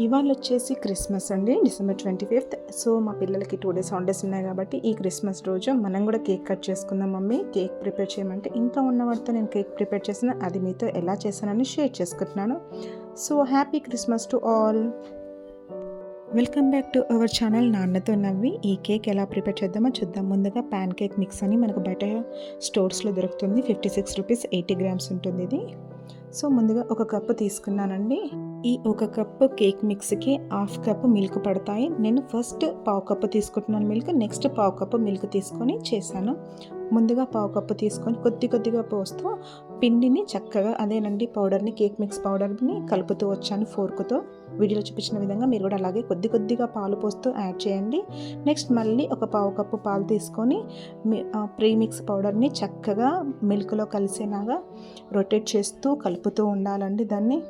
ఇవాళ వచ్చేసి క్రిస్మస్ అండి డిసెంబర్ ట్వంటీ ఫిఫ్త్. సో మా పిల్లలకి టూ డేస్ హాలిడేస్ ఉన్నాయి కాబట్టి ఈ క్రిస్మస్ రోజు మనం కూడా కేక్ కట్ చేసుకుందాం మమ్మీ. కేక్ ప్రిపేర్ చేయమంటే ఇంట్లో ఉన్న వాటితో నేను కేక్ ప్రిపేర్ చేసిన అది మీతో ఎలా చేశానని షేర్ చేసుకుంటున్నాను. So happy Christmas to all. Welcome back to our channel. నాన్నతో నవ్వి ఈ కేక్ ఎలా ప్రిపేర్ చేద్దామో చూద్దాం. ముందుగా ప్యాన్ కేక్ మిక్స్ అని మనకు బయట స్టోర్స్లో దొరుకుతుంది. Fifty six rupees eighty grams ఉంటుంది ఇది. సో ముందుగా ఒక కప్పు తీసుకున్నానండి. ఈ ఒక కప్పు కేక్ మిక్స్కి హాఫ్ కప్ మిల్క్ పడతాయి. నేను ఫస్ట్ పావు కప్పు తీసుకుంటున్నాను మిల్క్ నెక్స్ట్ పావు కప్పు మిల్క్ తీసుకొని చేశాను. ముందుగా పావు కప్పు తీసుకొని కొద్ది కొద్దిగా పోస్తూ పిండిని చక్కగా అదేనండి పౌడర్ని కేక్ మిక్స్ పౌడర్ని కలుపుతూ వచ్చాను ఫోర్కుతో. వీడియోలో చూపించిన విధంగా మీరు కూడా అలాగే కొద్ది కొద్దిగా పాలు పోస్తూ యాడ్ చేయండి. నెక్స్ట్ మళ్ళీ ఒక పావు కప్పు పాలు తీసుకొని ప్రీ మిక్స్ పౌడర్ని చక్కగా మిల్క్లో కలిసేలాగా రొటేట్ చేస్తూ కలుపుతూ ఉండాలండి దాన్ని.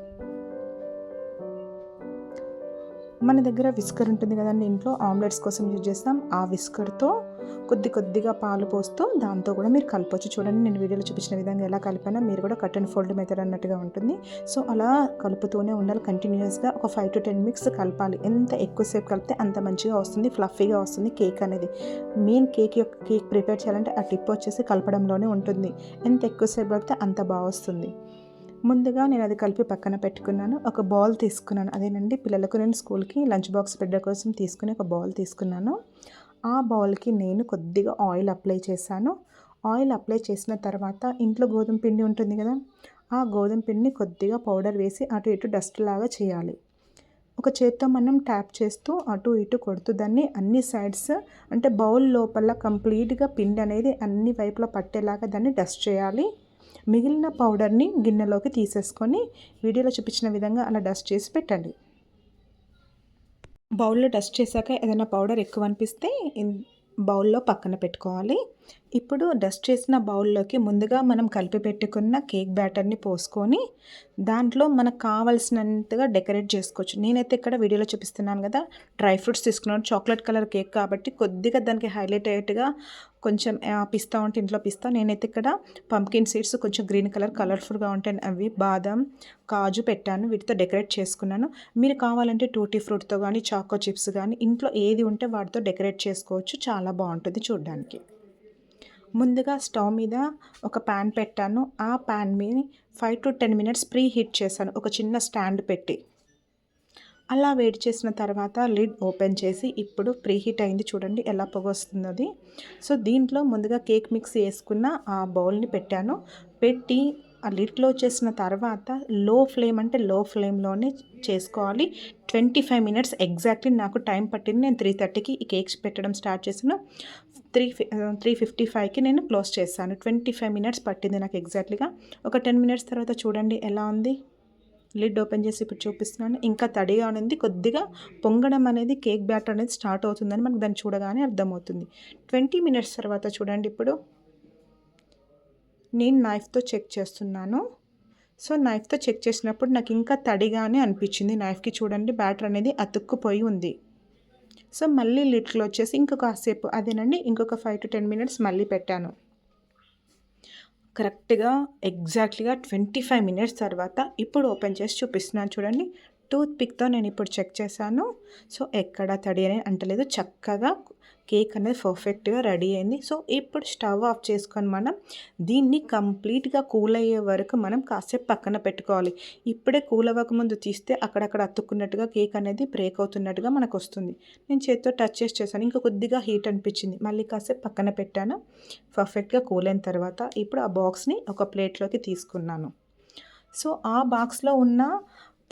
మన దగ్గర విస్కర్ ఉంటుంది కదండి. ఇంట్లో ఆమ్లెట్స్ కోసం యూజ్ చేస్తాం. ఆ విస్కర్తో కొద్ది కొద్దిగా పాలు పోస్తూ దాంతో కూడా మీరు కలపచ్చు. చూడండి నేను వీడియోలో చూపించిన విధంగా ఎలా కలిపానో మీరు కూడా కట్ అండ్ ఫోల్డ్ మెథడ్ అన్నట్టుగా ఉంటుంది. సో అలా కలుపుతూనే ఉండాలి. కంటిన్యూస్గా ఒక ఫైవ్ టు టెన్ మిక్స్ కలపాలి. ఎంత ఎక్కువసేపు కలిపితే అంత మంచిగా వస్తుంది. ఫ్లఫీగా వస్తుంది కేక్ అనేది. మెయిన్ కేక్ యొక్క కేక్ ప్రిపేర్ చేయాలంటే ఆ టిప్ వచ్చేసి కలపడంలోనే ఉంటుంది. ఎంత ఎక్కువసేపు కలిపితే అంత బాగా వస్తుంది. ముందుగా నేను అది కలిపి పక్కన పెట్టుకున్నాను. ఒక బౌల్ తీసుకున్నాను. అదేనండి పిల్లలకు నేను స్కూల్కి లంచ్ బాక్స్ పెడ్డ కోసం తీసుకుని ఒక బౌల్ తీసుకున్నాను. ఆ బౌల్కి నేను కొద్దిగా ఆయిల్ అప్లై చేశాను. ఆయిల్ అప్లై చేసిన తర్వాత ఇంట్లో గోధుమ పిండి ఉంటుంది కదా ఆ గోధుమ పిండిని కొద్దిగా పౌడర్ వేసి అటు ఇటు డస్ట్ లాగా చేయాలి. ఒక చేత్తో మనం ట్యాప్ చేస్తూ అటు ఇటు కొడుతూ దాన్ని అన్ని సైడ్స్ అంటే బౌల్ లోపల కంప్లీట్గా పిండి అనేది అన్ని వైపులా పట్టేలాగా దాన్ని డస్ట్ చేయాలి. మిగిలిన పౌడర్ని గిన్నెలోకి తీసేసుకొని వీడియోలో చూపించిన విధంగా అలా డస్ట్ చేసి పెట్టండి. బౌల్లో డస్ట్ చేశాక ఏదైనా పౌడర్ ఎక్కువ అనిపిస్తే బౌల్లో పక్కన పెట్టుకోవాలి. ఇప్పుడు డస్ట్ చేసిన బౌల్లోకి ముందుగా మనం కలిపి పెట్టుకున్న కేక్ బ్యాటర్ని పోసుకొని దాంట్లో మనకు కావాల్సినంతగా డెకరేట్ చేసుకోవచ్చు. నేనైతే ఇక్కడ వీడియోలో చూపిస్తున్నాను కదా డ్రై ఫ్రూట్స్ తీసుకున్నాను. చాక్లెట్ కలర్ కేక్ కాబట్టి కొద్దిగా దానికి హైలైట్ అయ్యేట్టుగా కొంచెం పిస్తా ఉంటే ఇంట్లో పిస్తా. నేనైతే ఇక్కడ పంకిన్ సీడ్స్ కొంచెం గ్రీన్ కలర్ కలర్ఫుల్గా ఉంటాయి. అవి బాదం కాజు పెట్టాను. వీటితో డెకరేట్ చేసుకున్నాను. మీరు కావాలంటే టూటీ ఫ్రూట్తో కానీ చాకో చిప్స్ కానీ ఇంట్లో ఏది ఉంటే వాటితో డెకరేట్ చేసుకోవచ్చు. చాలా బాగుంటుంది చూడడానికి. ముందుగా స్టవ్ మీద ఒక ప్యాన్ పెట్టాను. ఆ ప్యాన్ మీద five to ten minutes preheat చేశాను. ఒక చిన్న స్టాండ్ పెట్టి. అలా వేడి చేసిన తర్వాత లిడ్ ఓపెన్ చేసి ఇప్పుడు ప్రీ హీట్ అయింది చూడండి ఎలా పొగ వస్తుంది అది సో దీంట్లో ముందుగా కేక్ మిక్స్ వేసుకున్న ఆ బౌల్ని పెట్టాను. పెట్టి ఆ లిడ్ క్లోజ్ చేసిన తర్వాత లో ఫ్లేమ్ అంటే లో ఫ్లేమ్లోనే చేసుకోవాలి. ట్వంటీ ఫైవ్ మినిట్స్ ఎగ్జాక్ట్లీ నాకు టైం పట్టింది. నేను త్రీ థర్టీకి ఈ కేక్స్ పెట్టడం స్టార్ట్ చేసిన త్రీ త్రీ ఫిఫ్టీ ఫైవ్కి నేను క్లోజ్ చేశాను. ట్వంటీ ఫైవ్ మినిట్స్ పట్టింది నాకు ఎగ్జాక్ట్లీగా. ఒక టెన్ మినిట్స్ తర్వాత చూడండి ఎలా ఉంది. లిడ్ ఓపెన్ చేసి ఇప్పుడు చూపిస్తున్నాను. ఇంకా తడిగా ఉంది. కొద్దిగా పొంగడం అనేది కేక్ బ్యాటర్ అనేది స్టార్ట్ అవుతుందని మనకు దాన్ని చూడగానే అర్థమవుతుంది. ట్వంటీ మినిట్స్ తర్వాత చూడండి ఇప్పుడు. నేను నైఫ్తో చెక్ చేస్తున్నాను. సో నైఫ్తో చెక్ చేసినప్పుడు నాకు ఇంకా తడిగానే అనిపించింది. నైఫ్కి చూడండి బ్యాటర్ అనేది అతుక్కుపోయి ఉంది. సో మళ్ళీ లిట్లో వచ్చేసి ఇంకొక కాసేపు అదేనండి ఇంకొక ఫైవ్ టు టెన్ మినిట్స్ మళ్ళీ పెట్టాను. కరెక్ట్గా ఎగ్జాక్ట్లీగా ట్వంటీ ఫైవ్ మినిట్స్ తర్వాత ఇప్పుడు ఓపెన్ చేసి చూపిస్తున్నాను చూడండి. టూత్ పిక్తో నేను ఇప్పుడు చెక్ చేశాను. సో ఎక్కడ తడి అని అంటలేదు. చక్కగా కేక్ అనేది పర్ఫెక్ట్గా రెడీ అయింది. సో ఇప్పుడు స్టవ్ ఆఫ్ చేసుకొని మనం దీన్ని కంప్లీట్గా కూల్ అయ్యే వరకు మనం కాసేపు పక్కన పెట్టుకోవాలి. ఇప్పుడే కూల్ అవ్వకముందు తీస్తే అక్కడక్కడ అతుక్కున్నట్టుగా కేక్ అనేది బ్రేక్ అవుతున్నట్టుగా మనకు వస్తుంది నేను చేతితో టచ్ చేసి చేశాను. ఇంకా కొద్దిగా హీట్ అనిపించింది. మళ్ళీ కాసేపు పక్కన పెట్టాను. పర్ఫెక్ట్గా కూల్ అయిన తర్వాత ఇప్పుడు ఆ బాక్స్ని ఒక ప్లేట్లోకి తీసుకున్నాను. సో ఆ బాక్స్లో ఉన్న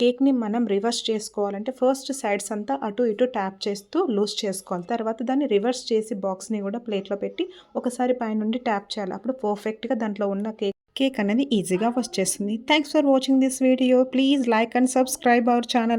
కేక్ని మనం రివర్స్ చేసుకోవాలంటే ఫస్ట్ సైడ్స్ అంతా అటు ఇటు ట్యాప్ చేస్తూ లూజ్ చేసుకోవాలి. తర్వాత దాన్ని రివర్స్ చేసి బాక్స్ని కూడా ప్లేట్లో పెట్టి ఒకసారి పైనుండి ట్యాప్ చేయాలి. అప్పుడు పర్ఫెక్ట్గా దాంట్లో ఉన్న కేక్ కేక్ అనేది ఈజీగా వచ్చేస్తుంది thanks for watching this video please like and subscribe our channel